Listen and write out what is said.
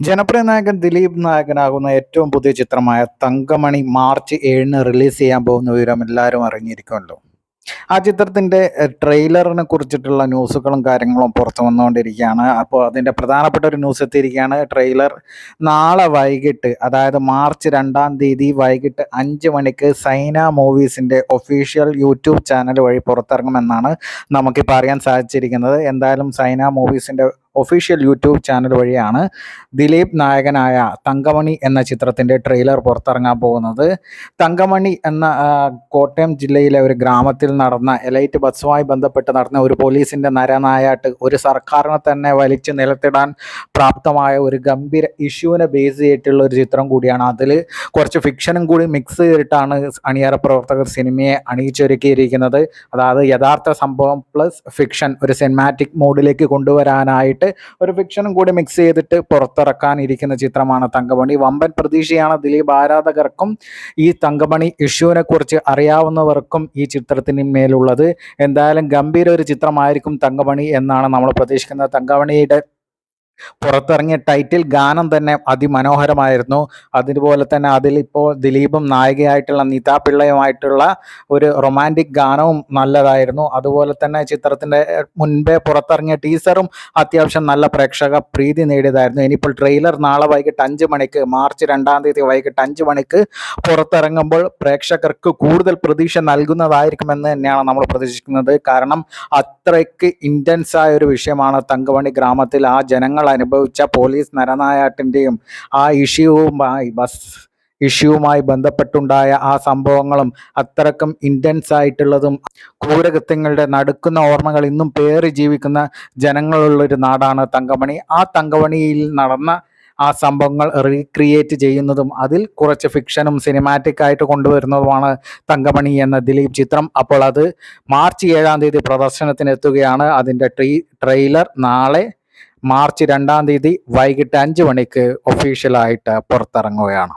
ജനപ്രിയ നായകൻ ദിലീപ് നായകനാകുന്ന ഏറ്റവും പുതിയ ചിത്രമായ തങ്കമണി മാർച്ച് ഏഴിന് റിലീസ് ചെയ്യാൻ പോകുന്ന വിവരം എല്ലാവരും അറിഞ്ഞിരിക്കുമല്ലോ. ആ ചിത്രത്തിന്റെ ട്രെയിലറിനെ കുറിച്ചിട്ടുള്ള ന്യൂസുകളും കാര്യങ്ങളും പുറത്തു വന്നുകൊണ്ടിരിക്കുകയാണ്. അപ്പോൾ അതിന്റെ പ്രധാനപ്പെട്ട ഒരു ന്യൂസ് എത്തിയിരിക്കുകയാണ്. ട്രെയിലർ നാളെ വൈകിട്ട് അതായത് മാർച്ച് രണ്ടാം തീയതി വൈകിട്ട് അഞ്ച് മണിക്ക് സൈന മൂവീസിന്റെ ഒഫീഷ്യൽ യൂട്യൂബ് ചാനൽ വഴി പുറത്തിറങ്ങുമെന്നാണ് നമുക്കിപ്പോൾ അറിയാൻ സാധിച്ചിരിക്കുന്നത്. എന്തായാലും സൈന മൂവീസിന്റെ ഒഫീഷ്യൽ യൂട്യൂബ് ചാനൽ വഴിയാണ് ദിലീപ് നായകനായ തങ്കമണി എന്ന ചിത്രത്തിന്റെ ട്രെയിലർ പുറത്തിറങ്ങാൻ പോകുന്നത്. തങ്കമണി എന്ന കോട്ടയം ജില്ലയിലെ ഒരു ഗ്രാമത്തിൽ നടന്ന എലൈറ്റ് ബസ്സുമായി ബന്ധപ്പെട്ട് നടന്ന ഒരു പോലീസിന്റെ നരനായാട്ട് ഒരു സർക്കാരിനെ തന്നെ വലിച്ചു നിലത്തിടാൻ പ്രാപ്തമായ ഒരു ഗംഭീര ഇഷ്യൂവിനെ ബേസ് ചെയ്തിട്ടുള്ള ഒരു ചിത്രം കൂടിയാണ് അതിൽ. കുറച്ച് ഫിക്ഷനും കൂടി മിക്സ് ചെയ്തിട്ടാണ് അണിയറ പ്രവർത്തകർ സിനിമയെ അണിയിച്ചൊരുക്കിയിരിക്കുന്നത്. അതായത് യഥാർത്ഥ സംഭവം പ്ലസ് ഫിക്ഷൻ ഒരു സിനിമാറ്റിക് മോഡിലേക്ക് കൊണ്ടുവരാനായിട്ട് ചെയ്തിട്ട് ഒരു ഫിക്ഷനും കൂടി മിക്സ് ചെയ്തിട്ട് പുറത്തിറക്കാനിരിക്കുന്ന ചിത്രമാണ് തങ്കമണി. വമ്പൻ പ്രതീക്ഷയാണ് ദിലീപ് ആരാധകർക്കും ഈ തങ്കമണി ഇഷ്യൂവിനെ കുറിച്ച് അറിയാവുന്നവർക്കും ഈ ചിത്രത്തിന് മേലുള്ളത്. എന്തായാലും ഗംഭീര ഒരു ചിത്രമായിരിക്കും തങ്കമണി എന്നാണ് നമ്മൾ പ്രതീക്ഷിക്കുന്നത്. തങ്കമണിയുടെ പുറത്തിറങ്ങിയ ടൈറ്റിൽ ഗാനം തന്നെ അതിമനോഹരമായിരുന്നു. അതുപോലെ തന്നെ അതിലിപ്പോൾ ദിലീപും നായികയായിട്ടുള്ള നിത പിള്ളയുമായിട്ടുള്ള ഒരു റൊമാന്റിക് ഗാനവും നല്ലതായിരുന്നു. അതുപോലെ തന്നെ ചിത്രത്തിന്റെ മുൻപേ പുറത്തിറങ്ങിയ ടീസറും അത്യാവശ്യം നല്ല പ്രേക്ഷക പ്രീതി നേടിയതായിരുന്നു. ഇനിയിപ്പോൾ ട്രെയിലർ നാളെ വൈകിട്ട് അഞ്ച് മണിക്ക് മാർച്ച് രണ്ടാം തീയതി വൈകിട്ട് അഞ്ച് മണിക്ക് പുറത്തിറങ്ങുമ്പോൾ പ്രേക്ഷകർക്ക് കൂടുതൽ പ്രതീക്ഷ നൽകുന്നതായിരിക്കുമെന്ന് തന്നെയാണ് നമ്മൾ പ്രതീക്ഷിക്കുന്നത്. കാരണം അത്രയ്ക്ക് ഇന്റൻസായ ഒരു വിഷയമാണ് തങ്കമണി ഗ്രാമത്തിൽ ആ ജനങ്ങൾ അനുഭവിച്ച പോലീസ് നരനായാട്ടിന്റെയും ആ ഇഷ്യൂവുമായി ബസ് ഇഷ്യൂവുമായി ബന്ധപ്പെട്ടുണ്ടായ ആ സംഭവങ്ങളും അത്രക്കും ഇന്റൻസ് ആയിട്ടുള്ളതും ക്രൂരകൃത്യങ്ങളുടെ നടുക്കുന്ന ഓർമ്മകൾ ഇന്നും പേറി ജീവിക്കുന്ന ജനങ്ങളുള്ളൊരു നാടാണ് തങ്കമണി. ആ തങ്കമണിയിൽ നടന്ന ആ സംഭവങ്ങൾ റീക്രിയേറ്റ് ചെയ്യുന്നതും അതിൽ കുറച്ച് ഫിക്ഷനും സിനിമാറ്റിക് ആയിട്ട് കൊണ്ടുവരുന്നതുമാണ് തങ്കമണി എന്ന ദിലീപ് ചിത്രം. അപ്പോൾ അത് മാർച്ച് ഏഴാം തീയതി പ്രദർശനത്തിന് എത്തുകയാണ് അതിന്റെ ട്രീ ട്രെയിലർ നാളെ മാർച്ച് രണ്ടാം തീയതി വൈകിട്ട് അഞ്ച് മണിക്ക് ഒഫീഷ്യലായിട്ട് പുറത്തിറങ്ങുകയാണ്.